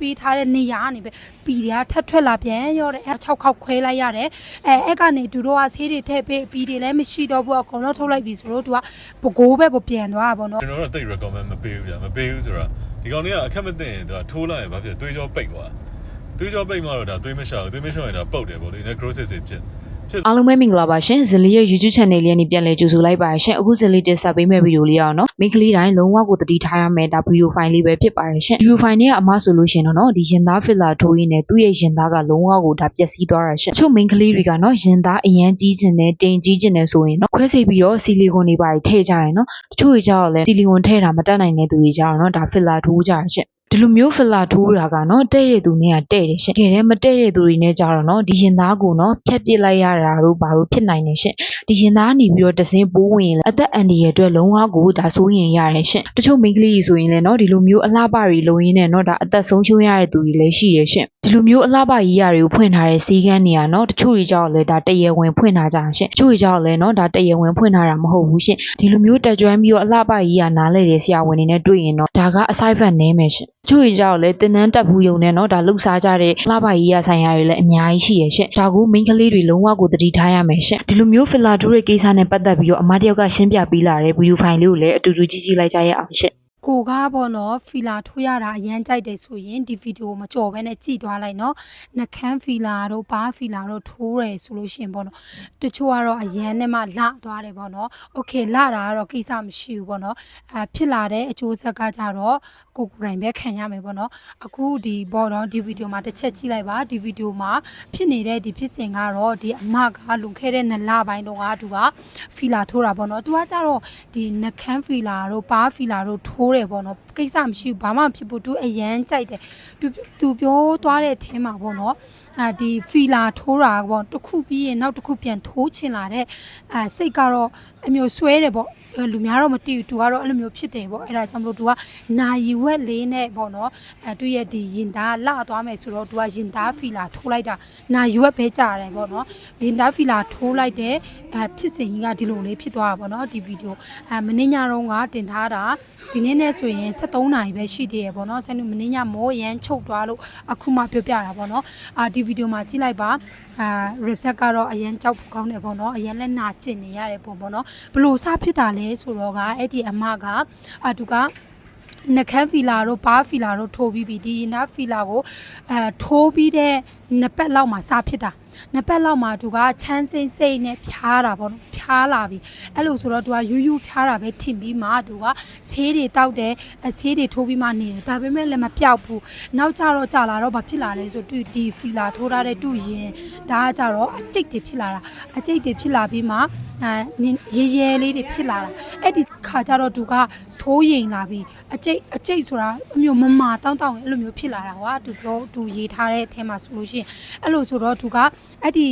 ပေးထားတဲ့နေရာကနေပဲပီတွေကထက်ထွက်လာပြန်ရောတဲ့အဲ6ခေါက်ခွဲလိုက်ရတယ်အဲအဲ့ကနေသူတို့ကဆေးတွေထည့်ပေးပီတွေလည်းမရှိတော့ဘူးအကုန်လုံးထုတ်လိုက်ပြီဆိုတော့သူကပကိုးဘက်ကိုပြန်သွားတာပေါ့နော်ကျွန်တော်တို့တိတ် recommend မပေးဘူးဗျာမပေးဘူးဆိုတော့ဒီကောင်လေးကအခက်မသိရင်သူကထိုးလိုက်ရင်ဘာဖြစ်လဲသွေးကြောပိတ်သွားသွေးကြောပိတ်မှတော့ဒါသွေးမလျှောက်ဘူးသွေးမလျှောက်ရင်ဒါပုတ်တယ်ပေါ့လေ necrosis တွေဖြစ်ဖြစ် အားလုံးပဲမင်္ဂလာပါရှင်ဇလီရဲ့ YouTube channel လေးနဲ့ပြန်လည်ကြိုဆိုလိုက်ပါရှင်အခုဇလီတင်ဆက်ပေးမယ့်ဗီဒီယိုလေးအောင်နော်မိန်းကလေးတိုင်းလုံးဝကိုတတိထားရမယ်ဒါဗီဒီယိုဖိုင်လေးပဲဖြစ်ပါတယ်ရှင်ဗီဒီယိုဖိုင်လေးကအမဆိုလို့ရှင်တော့နော်ဒီရင်သားဖစ်လာထိုးရင်းနဲ့သူ့ရဲ့ရင်သားကလုံးဝကိုဒါပျက်စီးသွားတာရှင်တချို့မိန်းကလေးတွေကနော်ရင်သားအရန်ကြီးကျင်တယ်တင်ကြီးကျင်တယ်ဆိုရင်နော်ခွဲစိတ်ပြီးတော့ဆီလီကွန်တွေပါထည့်ကြရင်နော်တချို့တွေကျတော့လည်းဆီလီကွန်ထည့်တာမတတ်နိုင်တဲ့သူတွေကျတော့နော်ဒါဖစ်လာထိုးကြရရှင် ဒီလိုမျိုးဖလာထိုးတာကနော်တဲ့ရတဲ့သူနဲ့ကတဲ့တယ်ရှင်တကယ်တမ်းမတဲ့တဲ့သူတွေနဲ့ကြတော့နော်ဒီရင်သားကိုနော်ဖြတ်ပစ်လိုက်ရတာတို့ဘာလို့ဖြစ်နိုင်နေရှင်ဒီရင်သားနေပြီးတော့တစင်းပိုးဝင်ရင်လည်းအသက်အန္တရာယ်အတွက်လုံးဝကိုဒါစိုးရင်ရတယ်ရှင်တချို့မိန်းကလေးတွေဆိုရင်လည်းနော်ဒီလိုမျိုးအလှပတွေလုံရင်းနဲ့နော်ဒါအသက်ဆုံးရှုံးရတဲ့သူတွေလည်းရှိရရှင်ဒီလိုမျိုးအလှပကြီးရတွေကိုဖွင့်ထားတဲ့စီကန်းတွေကနော်တချို့တွေကြောက်လည်းဒါတရေဝင်ဖွင့်ထားကြရှင်တချို့တွေကြောက်လည်းနော်ဒါတရေဝင်ဖွင့်ထားတာမဟုတ်ဘူးရှင်ဒီလိုမျိုးတက်ကြွမ်းပြီးတော့အလှပကြီးရနားလဲတဲ့ဆရာဝန်တွေနဲ့တွေ့ရင်တော့ဒါကအဆိုင်ဖက်နဲမယ်ရှင်ကျို့ကြောက်လဲတင်းနှန်းတက်ဘူးယုံနဲ့เนาะဒါလှုပ်ရှားကြတဲ့လှပကြီးရဆိုင်ရာတွေလည်းအများကြီးရှိရရှင့်ဒါကူမိန်းကလေးတွေလုံးဝကိုတတိထားရမယ်ရှင့်ဒီလိုမျိုးဖီလာတိုးရဲ့ကိစ္စနဲ့ပတ်သက်ပြီးတော့အမတယောက်ကရှင်းပြပေးလာတဲ့ဗီဒီယိုဖိုင်လေးကိုလည်းအတူတူကြည့်ကြည့်လိုက်ကြရအောင်ရှင့် ကိုကားပေါ့နော်ဖီလာထိုးရတာအရန်ကြိုက်တယ်ဆိုရင်ဒီဗီဒီယိုမကြော်ဘဲနဲ့ကြည့်သွားလိုက်နော်နှကန်းဖီလာတို့ဘားဖီလာတို့ထိုးတယ်ဆိုလို့ရှရင်ပေါ့နော်တချို့ကတော့အရန်နဲ့မှလသွားတယ်ပေါ့နော်โอเคလတာကတော့ကိစ္စမရှိဘူးပေါ့နော်အဲဖြစ်လာတဲ့အကျိုးဆက်ကကြတော့ကိုကိုယ်တိုင်ပဲခံရမယ်ပေါ့နော်အခုဒီပေါ့နော်ဒီဗီဒီယိုမှာတစ်ချက်ကြည့်လိုက်ပါဒီဗီဒီယိုမှာဖြစ်နေတဲ့ဒီဖြစ်စဉ်ကတော့ဒီအမကလွန်ခဲ့တဲ့နှစ်လပိုင်းတုန်းကသူကဖီလာထိုးတာပေါ့နော်သူကကြတော့ဒီနှကန်းဖီလာတို့ဘားဖီလာတို့ထိုး းတယ်ပေါ့နော်ကိစ္စမရှိဘူးဘာမှမဖြစ်ဘူးသူအရန်ကြိုက်တယ်သူသူပြောသွားတဲ့အထင်းမှာပေါ့နော်အဲဒီဖီလာထိုးတာပေါ့တစ်ခုပြီးရင်နောက်တစ်ခုပြန်ထိုးချင်လာတဲ့အဲစိတ်ကတော့အမျိုးဆွဲတယ်ပေါ့အဲ လူများတော့မတည်ဘူးသူကတော့အဲ့လိုမျိုးဖြစ်တယ်ပေါ့အဲ့ဒါကြောင့်မလို့သူကနာယီဝက်လေးနဲ့ပေါ့နော်အဲသူရဲ့ဒီရင်သားလှသွားမယ်ဆိုတော့သူကရင်သားဖီလာထိုးလိုက်တာနာယီဝက်ပဲကြာတယ်ပေါ့နော်ရင်သားဖီလာထိုးလိုက်တဲ့အဲဖြစ်စဉ်ကြီးကဒီလိုလေးဖြစ်သွားတာပေါ့နော်ဒီဗီဒီယိုအဲမင်းညတော့ကတင်ထားတာဒီနေ့နဲ့ဆိုရင်73နာရီပဲရှိသေးရပေါ့နော်ဆန်နုမင်းညမိုးရမ်းချုပ်သွားလို့အခုမှပြောပြတာပေါ့နော်အာဒီဗီဒီယိုမှာကြည့်လိုက်ပါ အာ reset ကတော့အရန်ကြောက်ဖို့ကောင်းတယ်ပေါ့နော်အရန်လက်နာကျင်နေရတဲ့ပုံပေါ့နော်ဘလို့စဖြစ်တာလဲဆိုတော့ကအဲ့ဒီအမကအတူက နှကန်းဖီလာတို့ဘားဖီလာတို့ထိုးပြီးပြီဒီနာဖီလာကိုအဲထိုးပြီးတဲ့နှစ်ပတ်လောက်မှာစဖြစ်တာနှစ်ပတ်လောက်မှာသူကချမ်းစိမ့်စိမ့်နဲ့ဖြားတာပေါ့နော်ဖြားလာပြီအဲ့လိုဆိုတော့သူကယူးယူးဖြားတာပဲထင်ပြီးမှသူကဆေးတွေတောက်တယ်အဆေးတွေထိုးပြီးမှနေတယ်ဒါပေမဲ့လည်းမပြောက်ဘူးနောက်ကြတော့ကြာလာတော့ဘာဖြစ်လာလဲဆိုသူဒီဖီလာထိုးထားတဲ့တူရင်ဒါကကြတော့အကျိတ်တွေဖြစ်လာတာအကျိတ်တွေဖြစ်လာပြီးမှအဲရဲရဲလေးတွေဖြစ်လာတာအဲ့ဒီခါကျတော့သူကဆိုးရင်လာပြီးအကျိတ်အကျိတ်ဆိုတာအမျိုးမမာတောင်းတောင်းအဲ့လိုမျိုးဖြစ်လာတာကွာသူပြောသူရေးထားတဲ့အထဲမှာဆိုလို့ရှိရင်အဲ့လိုဆိုတော့သူကအဲ့ဒီ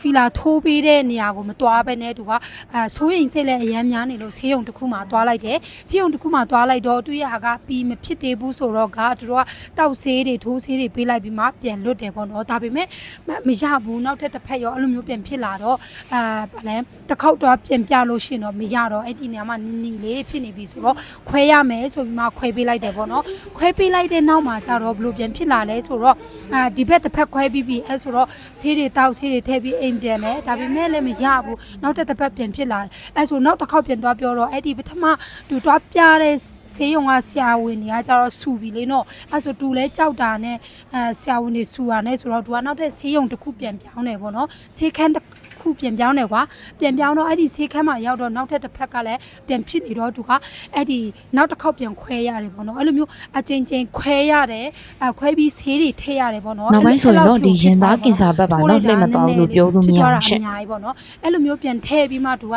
ဖီလာထိုးပေးတဲ့နေရာကိုမတွားပဲနဲ့သူကအဲဆိုးရင်စိတ်လည်းအရမ်းများနေလို့ဆေးရုံတစ်ခုမှတွားလိုက်တယ်ဆေးရုံတစ်ခုမှတွားလိုက်တော့သူရဟာကပြီးမဖြစ်သေးဘူးဆိုတော့ကသူတို့ကတောက်ဆေးတွေထိုးဆေးတွေပေးလိုက်ပြီးမှပြန်လွတ်တယ်ပေါ့နော်ဒါပေမဲ့မမရဘူးနောက်ထပ်တစ်ဖက်ရောအဲ့လိုမျိုးပြန်ဖြစ်လာတော့အာဗာလဲတစ်ခေါက်တော့ပြန်ပြလို့ရှိရင်တော့မရတော့အဲ့ဒီနေရာမှာနီနီလေးဖြစ်နေပြီဆိုတော့ခွဲရမယ်ဆိုပြီးမှခွဲပေးလိုက်တယ်ပေါ့နော်ခွဲပေးလိုက်တဲ့နောက်မှာကျတော့ဘလို့ပြန်ဖြစ်လာလဲဆိုတော့အာဒီဘက်တစ်ဖက်ခွဲပြီးပြီအဲ့ဆိုတော့ဆေးတွေတောက်ဆေးတွေထည့်ပြီးအိမ်ပြန်မယ်ဒါပေမဲ့လည်းမရဘူးနောက်ထပ်တစ်ဖက်ပြန်ဖြစ်လာတယ်အဲ့ဆိုနောက်တစ်ခေါက်ပြန်သွားပြောတော့အဲ့ဒီပထမသူသွားပြတဲ့ဆေးရုံကဆရာဝန်တွေကကျတော့စူပြီလေနော်အဲ့ဆိုသူလဲကြောက်တာနဲ့အဲဆရာဝန်တွေစူတာနဲ့ဆိုတော့သူကနောက်ထပ်ဆေးရုံတစ်ခုပြန်ပြောင်းတယ်ပေါ့နော်ဆေးခန်းတစ် ခုပြန်ပြောင်းတယ်ကွာပြန်ပြောင်းတော့အဲ့ဒီဆေးခန်းမှာရောက်တော့နောက်ထပ်တစ်ဖက်ကလည်းပြန်ဖြစ်နေတော့သူကအဲ့ဒီနောက်တစ်ခေါက်ပြန်ခွဲရတယ်ပေါ့နော်အဲ့လိုမျိုးအချင်းချင်းခွဲရတယ်အခွဲပြီးဆေးတွေထည့်ရတယ်ပေါ့နော်နောက်ပိုင်းဆိုရင်တော့ဒီရင်သားကင်ဆာဘက်ပါတော့လက်မတော်ဘူးလို့ပြောလို့မရအောင်ရှင့်အများကြီးပေါ့နော်အဲ့လိုမျိုးပြန်ထည့်ပြီးမှသူက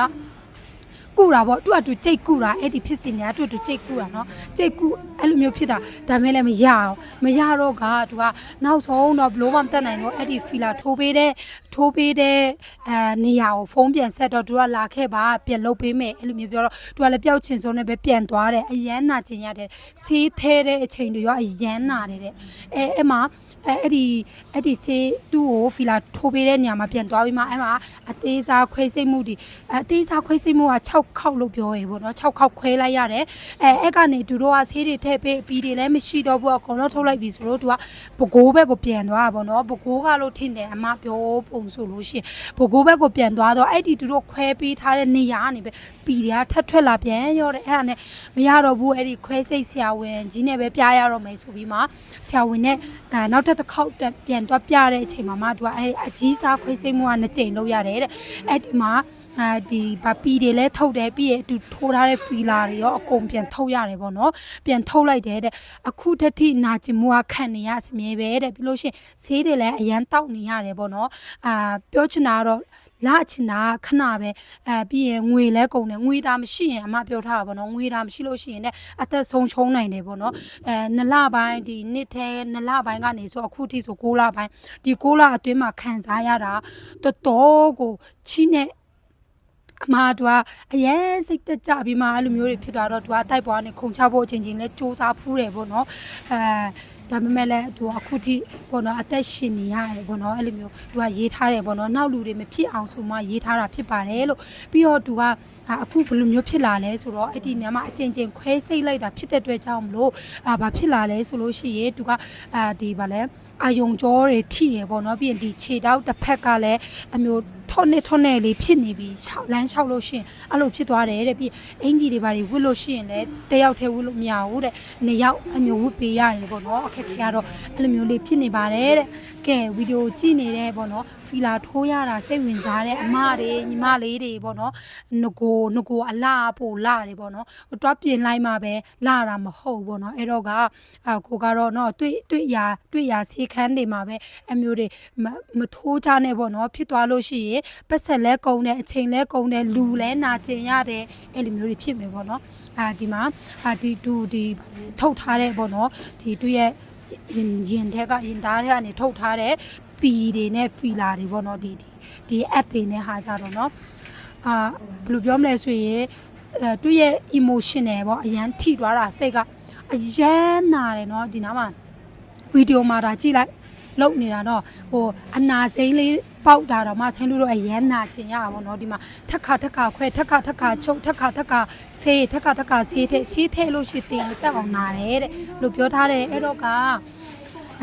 ကူတာပေါ့သူကသူကြိတ်ကူတာအဲ့ဒီဖြစ်စင်ညာသူကသူကြိတ်ကူတာနော်ကြိတ်ကူအဲ့လိုမျိုးဖြစ်တာဒါမဲ့လည်းမရအောင်မရတော့ကသူကနောက်ဆုံးတော့ဘလို့မှမတက်နိုင်တော့အဲ့ဒီဖီလာထိုးပေးတဲ့ထိုးပေးတဲ့အဲနေရာကိုဖုန်းပြန်ဆက်တော့သူကလာခဲ့ပါပြန်လုပ်ပေးမယ်အဲ့လိုမျိုးပြောတော့သူကလည်းပျောက်ချင်ဆုံးနဲ့ပဲပြန်သွားတယ်အရန်နာချင်ရတယ်ဆေးသေးတဲ့အချိန်တွေရောအရန်နာတယ်တဲ့အဲအဲ့မှာ အဲအဲ့ဒီအဲ့ဒီဆေးတူကိုဖီလာထိုးပေးတဲ့နေရာမှာပြန်သွားပြီးမှအဲ့မှာအသေးစားခွဲစိတ်မှုဒီအသေးစားခွဲစိတ်မှုက6 6ခေါက်လို့ပြောရေပေါ့နော်6ခေါက်ခွဲလိုက်ရတယ်အဲအဲ့ကနေသူတို့ကဆေးတွေထည့်ပေးပြီးတွေလည်းမရှိတော့ဘူးအကုန်လုံးထုတ်လိုက်ပြီဆိုတော့သူကဘကိုးဘက်ကိုပြန်သွားတာပေါ့နော်ဘကိုးကလို့ထင်တယ်အမပြောပုံဆိုလို့ရှိရင်ဘကိုးဘက်ကိုပြန်သွားတော့အဲ့ဒီသူတို့ခွဲပေးထားတဲ့နေရာကနေပဲပီတွေကထပ်ထွက်လာပြန်ရောတဲ့အဲ့ဒါနဲ့မရတော့ဘူးအဲ့ဒီခွဲစိတ်ဆရာဝန်ကြီးနဲ့ပဲပြရတော့မယ်ဆိုပြီးမှဆရာဝန်နဲ့အဲနောက်ထပ်တစ်ခေါက်တက်ပြန်သွားပြတဲ့အချိန်မှာမှသူကအဲ့အကြီးစားခွဲစိတ်မှုကနှစ်ကြိမ်လုပ်ရတယ်တဲ့အဲ့ဒီမှာ အဲဒီဗပီတွေလည်းထုတ်တယ်ပြီးရင်သူထိုးထားတဲ့ဖီလာတွေရောအကုန်ပြန်ထုတ်ရတယ်ပေါ့နော်ပြန်ထုတ်လိုက်တယ်တဲ့အခုတတိနာကျင်မှုကခံနေရအစမြဲပဲတဲ့ပြီးလို့ရှိရင်ဈေးတွေလည်းအရန်တောက်နေရတယ်ပေါ့နော်အာပြောချင်တာကတော့လာချင်တာကခဏပဲအဲပြီးရင်ငွေလဲကုန်တယ်ငွေတာမရှိရင်အမပြောထားတာပေါ့နော်ငွေတာမရှိလို့ရှိရင်လည်းအသက်ဆုံးရှုံးနိုင်တယ်ပေါ့နော်အဲနလပိုင်းဒီနှစ်ထဲနလပိုင်းကနေဆိုအခုထိဆို6လပိုင်းဒီ6လအတွင်းမှာခံစားရတာတော်တော်ကိုချိနဲ့ အမတို့ကအရင်စိတ်တက်ကြပြီးမှအဲ့လိုမျိုးတွေဖြစ်သွားတော့သူကတိုက်ပွားနေခုန်ချဖို့အချိန်ချင်းလဲစူးစမ်းဖူးတယ်ပေါ့နော်အဲဒါပေမဲ့လည်းသူကအခုထိပေါ့နော်အသက်ရှင်နေရတယ်ပေါ့နော်အဲ့လိုမျိုးသူကရေးထားတယ်ပေါ့နော်နောက်လူတွေမဖြစ်အောင်ဆိုမှရေးထားတာဖြစ်ပါတယ်လို့ပြီးတော့သူကအာအခုဘယ်လိုမျိုးဖြစ်လာလဲဆိုတော့အဲ့ဒီညမှာအကျဉ်းချင်းခွဲစိတ်လိုက်တာဖြစ်တဲ့အတွက်ကြောင့်မလို့အာဘာဖြစ်လာလဲဆိုလို့ရှိရင်သူကအာဒီဗာလဲအာယုံကြောတွေထိရပေါ့နော်ပြီးရင်ဒီခြေတောက်တစ်ဖက်ကလည်းအမျိုးထော့နေထော့နေလေးဖြစ်နေပြီးရှောက်လန်းရှောက်လို့ရှိရင်အဲ့လိုဖြစ်သွားတယ်တဲ့ပြီးအင်ဂျီတွေဘာတွေဝစ်လို့ရှိရင်လည်းတယောက်တည်းဝစ်လို့မရဘူးတဲ့နှစ်ယောက်အမျိုးဝစ်ပေးရတယ်ပေါ့နော်အခက်ခဲကတော့အဲ့လိုမျိုးလေးဖြစ်နေပါတယ်တဲ့ကဲဗီဒီယိုကြည့်နေတဲ့ပေါ့နော်ဖီလာထိုးရတာစိတ်ဝင်စားတဲ့အမတွေညီမလေးတွေပေါ့နော်ငကိုငကိုအလားပို့လာတယ်ပေါ့နော်တွားပြင်လိုက်မှပဲလာတာမဟုတ်ဘူးပေါ့နော်အဲ့တော့ကအာကိုကတော့နော်တွေ့တွေ့ရတွေ့ရဆေးခန်းတွေမှာပဲအမျိုးတွေမမထိုးချနဲ့ပေါ့နော်ဖြစ်သွားလို့ရှိရင်ပတ်ဆက်လဲကုန်တယ်အချိန်လဲကုန်တယ်လူလဲနာကျင်ရတယ်အဲ့လိုမျိုးတွေဖြစ်မယ်ပေါ့နော်အာဒီမှာအာဒီတူဒီထုတ်ထားတဲ့ပေါ့နော်ဒီသူရဲ့ရင်ရင်ထက်ကရင်သားထဲကနေထုတ်ထားတဲ့ပီတွေနဲ့ဖီလာတွေပေါ့နော်ဒီဒီဒီ app တွေနဲ့ဟာကြတော့နော်အာဘယ်လိုပြောမလဲဆိုရင်အဲသူရဲ့ emotional ပေါ့အရန်ထိသွားတာစိတ်ကအရန်နာတယ်နော်ဒီနားမှာ ဗီဒီယိုမှာဒါကြည့်လိုက်လုံနေတာတော့ဟိုအနာစိမ့်လေးပေါက်တာတော့မဆိုင်လို့တော့အရန်နာချင်ရတာပေါ့နော်ဒီမှာထက်ခါထက်ခါခွဲထက်ခါထက်ခါချုပ်ထက်ခါထက်ခါဆေးထက်ခါထက်ခါဆေးထက်ဆေးထက်လို့ရှိတင်တက်အောင်နာတယ်တဲ့လို့ပြောထားတယ်အဲ့တော့က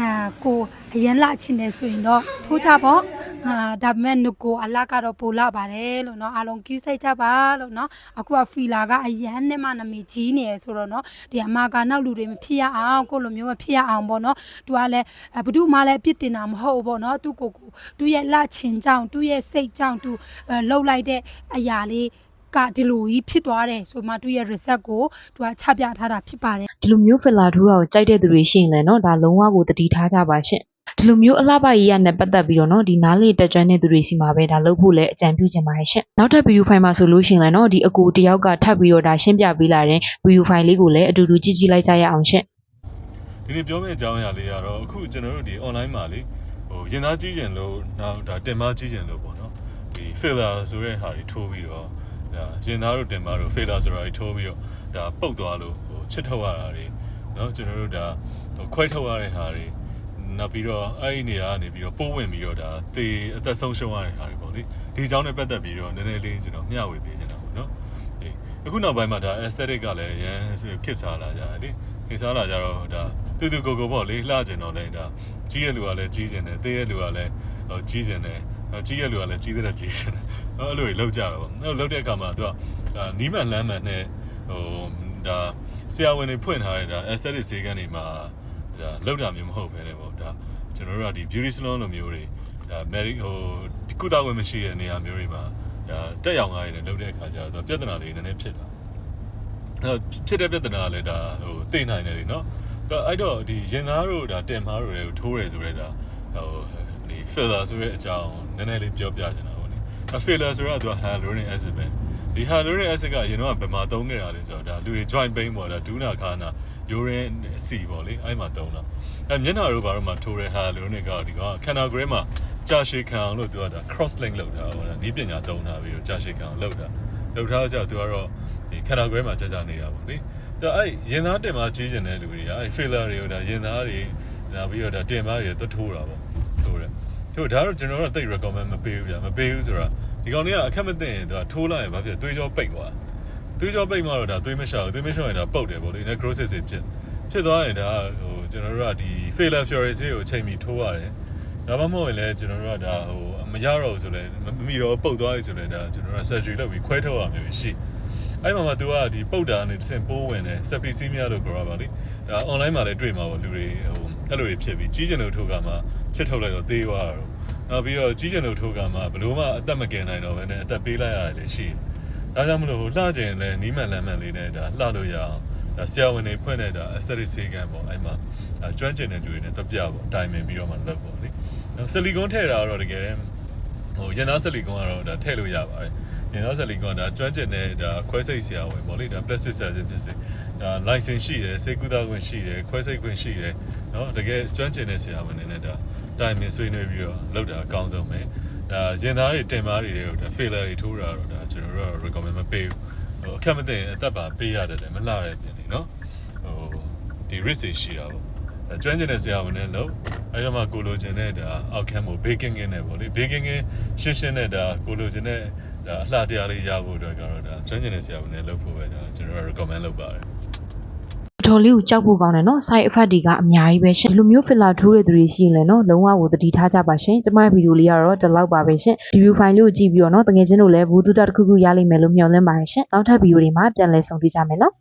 အာကိုအရန်လာချင်တယ်ဆိုရင်တော့ထိုးကြပေါ့ အာဒါပေမဲ့ငကိုအလာကတော့ပိုလာပါတယ်လို့เนาะအားလုံးကျူးစိတ်ကြပါလို့เนาะအခုကဖီလာကအရန်နဲ့မှနမီကြီးနေရဆိုတော့เนาะဒီအမကနောက်လူတွေမဖြစ်ရအောင်ကိုလိုမျိုးမဖြစ်ရအောင်ပေါ့เนาะသူကလည်းဘသူမှလည်းပြစ်တင်တာမဟုတ်ဘူးပေါ့เนาะသူကိုကိုသူရဲ့လချင်ကြောင့်သူရဲ့စိတ်ကြောင့်သူလှုပ်လိုက်တဲ့အရာလေးကဒီလိုကြီးဖြစ်သွားတယ်ဆိုမှသူရဲ့ reset ကိုသူကချပြထားတာဖြစ်ပါတယ် ဒီလိုမျိုးဖစ်လာထူတာကိုကြိုက်တဲ့သူတွေရှိရင်လည်းเนาะဒါလုံးဝကိုတတိထားကြပါရှင့် ဒီလိုမျိုးအလှပရေးရနဲ့ပတ်သက်ပြီးတော့နော်ဒီနားလေတက်ကြွတဲ့သူတွေစီမှာပဲဒါလုပ်ဖို့လည်းအကြံပြုချင်ပါတယ်ရှင့်နောက်ထပ် view file မှာဆိုလို့ရှိရင်လည်းနော်ဒီအကူတယောက်ကထပ်ပြီးတော့ဒါရှင်းပြပေးလာတဲ့ view file လေးကိုလည်းအတူတူကြည့်ကြည့်လိုက်ကြရအောင်ရှင့်ဒီနေ့ပြောမယ့်အကြောင်းအရာလေးကတော့အခုကျွန်တော်တို့ဒီ online မှာလေဟိုရင်သားကြီးကျင်လို့နောက်ဒါတင်မကြီးကျင်လို့ပေါ့နော်ဒီ failure ဆိုတဲ့ဟာတွေထိုးပြီးတော့ဒါရင်သားတို့တင်မတို့ failure ဆိုတာတွေထိုးပြီးတော့ဒါပုတ်သွားလို့ဟိုချစ်ထုတ်ရတာတွေနော်ကျွန်တော်တို့ဒါဟိုခွဲထုတ်ရတဲ့ဟာတွေ နောက်ပြီးတော့အဲ့ဒီနေရာကနေပြီးတော့ပိုးဝင်ပြီးတော့ဒါသေအသက်ဆုံးရှုံးရတဲ့ဟာတွေပေါ့လေဒီအကြောင်းနဲ့ပတ်သက်ပြီးတော့နည်းနည်းလေးကျွန်တော်မျှဝေပေးချင်တာပေါ့နော်အေးအခုနောက်ပိုင်းမှာဒါ aesthetic ကလည်းရန်ခစ်စားလာကြတယ်လေခေစားလာကြတော့ဒါတူတူကိုကိုပေါ့လေလှကျင်တော့လေဒါကြီးတဲ့လူကလည်းကြီးကျင်တယ်သေးတဲ့လူကလည်းဟိုကြီးကျင်တယ်ကြီးတဲ့လူကလည်းကြီးတဲ့ကြီးကျင်တယ်အဲ့လိုကြီးလောက်ကြတော့ပေါ့အဲ့လိုလောက်တဲ့အခါမှာသူကဒါနီးမှန်လမ်းမှန်နဲ့ဟိုဒါဆရာဝန်တွေဖွင့်ထားတဲ့ဒါ aesthetic ဈေးကန်တွေမှာ ဒါလောက်တာမျိုးမဟုတ်ပဲလေပေါ့ဒါကျွန်တော်တို့ကဒီ beauty salon လိုမျိုးတွေဒါ marry ဟိုကုသဝင်မရှိတဲ့နေရာမျိုးတွေမှာဒါတက်ရောက်ငါးရည်နဲ့လောက်တဲ့အခါကျတော့ပြဿနာတွေနည်းနည်းဖြစ်လာအဲဖြစ်တဲ့ပြဿနာကလည်းဒါဟိုသိနိုင်တယ်လေနော်အဲ့တော့ဒီရင်သားတို့ဒါတင်မားတို့လည်းထိုးတယ်ဆိုတော့ဒါဟိုဒီ filler ဆိုတဲ့အကြောင်းနည်းနည်းလေးပြောပြချင်တာပေါ့လေ filler ဆိုတော့သူက hyaluronic acid ပဲ ဒီ hyaluronic acid ကအရင်တော့ဗမာသုံးခဲ့တာလေဆိုတော့ဒါလူတွေ joint pain ပေါ့ဒါဒူးနာခါနာ urine စီပေါ့လေအဲ့မှာသုံးတာအဲမျက်နှာတို့ဘာလို့မှထိုးရဲ hyaluronic ကဒီကခန္ဓာကိုယ်ထဲမှာကြာရှည်ခံအောင်လို့သူကဒါ cross link လုပ်တာဟိုဒါနီးပညာသုံးတာပြီးတော့ကြာရှည်ခံအောင်လုပ်တာလုပ်ထားကြသူကတော့ဒီခန္ဓာကိုယ်ထဲမှာကြာကြာနေတာပေါ့လေဒါအဲ့ရင်သားတင်မကြီးကျင်တဲ့လူတွေကအဲ့ filler တွေကိုဒါရင်သားတွေဒါပြီးတော့ဒါတင်မတွေသွတ်ထိုးတာပေါ့ထိုးတယ်ထို့ဒါတော့ကျွန်တော်တို့တိတ် recommend မပေးဘူးဗျာမပေးဘူးဆိုတော့ ဒီကောင်တွေကအခက်မသိရင်သူကထိုးလိုက်ရင်ဘာဖြစ်လဲသွေးကြောပိတ်သွားသွေးကြောပိတ်မှတော့ဒါသွေးမလျှောက်ဘူးသွေးမလျှောက်ရင်ဒါပုတ်တယ်ပေါ့လေ necrosis တွေဖြစ်ဖြစ်သွားရင်ဒါဟိုကျွန်တော်တို့ကဒီ failure fury ဆေးကိုအချိန်မီထိုးရတယ်ဒါမှမဟုတ်ရင်လည်းကျွန်တော်တို့ကဒါဟိုမရတော့ဘူးဆိုလဲမမီတော့ပုတ်သွားပြီဆိုလဲဒါကျွန်တော်တို့က surgery လုပ်ပြီးခွဲထုတ်ရမျိုးရှိအဲ့မှာမှ तू ကဒီပုတ်တာနဲ့တစ်စင်ပိုးဝင်တယ် septicemia လို့ပြောတာပါလေဒါ online မှာလည်းတွေ့မှာပေါ့လူတွေဟိုအဲ့လိုတွေဖြစ်ပြီးကြီးကျင်လို့ထိုးကမှချစ်ထုတ်လိုက်တော့သေးသွားတာတော့ နောက်ပြီးတော့ကြီးကျင်လို့ထိုးကမှဘလို့မှအသက်မကယ်နိုင်တော့ဘဲနဲ့အသက်ပေးလိုက်ရတယ်လေရှိတယ်ဒါကြောင့်မလို့ဟိုလှကျင်လဲနီးမှန်လမ်းမှန်လေးနဲ့ဒါလှလို့ရအောင်ဒါဆရာဝန်တွေဖွင့်တဲ့ဒါ aesthetic ဆေးကန်းပေါ့အဲ့မှာဒါကျွမ်းကျင်တဲ့လူတွေနဲ့တက်ပြပေါ့တိုင်ပင်ပြီးတော့မှလုပ်ပေါ့လေနောက်ဆီလီကွန်ထည့်တာတော့တကယ်ဟိုရင်သားဆီလီကွန်ကတော့ဒါထည့်လို့ရပါတယ် ရင်သားဆီလီကွန်ကဒါကျွမ်းကျင်တဲ့ဒါခွဲစိတ်ဆရာဝန်ပေါ့လေဒါ plastic surgeon ဖြစ်စေဒါ license ရှိတယ်စေကူတာခွင့်ရှိတယ်ခွဲစိတ်ခွင့်ရှိတယ်เนาะတကယ်ကျွမ်းကျင်တဲ့ဆရာဝန်တွေနဲ့ဒါတိုင်ပင်ဆွေးနွေးပြီးတော့လုပ်တာအကောင်းဆုံးပဲဒါရင်သားတွေတင်မားတွေတွေကိုဒါ failure တွေထိုးတာတော့ဒါကျွန်တော်တို့က recommend မပေးဘူးဟိုအခက်မသိရင်အသက်ပါပေးရတယ်တယ်မလှတဲ့ပြင်နေเนาะဟိုဒီ risk တွေရှိတာပေါ့ဒါကျွမ်းကျင်တဲ့ဆရာဝန်နဲ့လို့အဲ့တော့မှကိုလိုချင်တဲ့ဒါ outcome ကို baking in နဲ့ပေါ့လေ baking in ရှင်းရှင်းနဲ့ဒါကိုလိုချင်တဲ့ ဒါအလှတရားလေးရဖို့အတွက်ကတော့ဒါကျွမ်းကျင်တဲ့ဆရာဝန်နဲ့လုပ်ဖို့ပဲဒါကျွန်တော်တို့ recommend လုပ်ပါတယ်အတော်လေးကိုကြောက်ဖို့ကောင်းတယ်နော် side effect တွေကအများကြီးပဲရှင်ဒီလိုမျိုး filler ထိုးတဲ့သူတွေရှိရင်လည်းနော်လုံးဝကိုသတိထားကြပါရှင်ကျမရဲ့ဗီဒီယိုလေးကတော့ဒီလောက်ပါပဲရှင်ဒီ view file လေးကိုကြည့်ပြီးတော့နော်တကယ်ချင်းတို့လည်းဘူးတူတာတစ်ခုခုရလိမ့်မယ်လို့မျှော်လင့်ပါတယ်ရှင်နောက်ထပ်ဗီဒီယိုတွေမှာပြန်လည်ဆုံတွေ့ကြမယ်နော်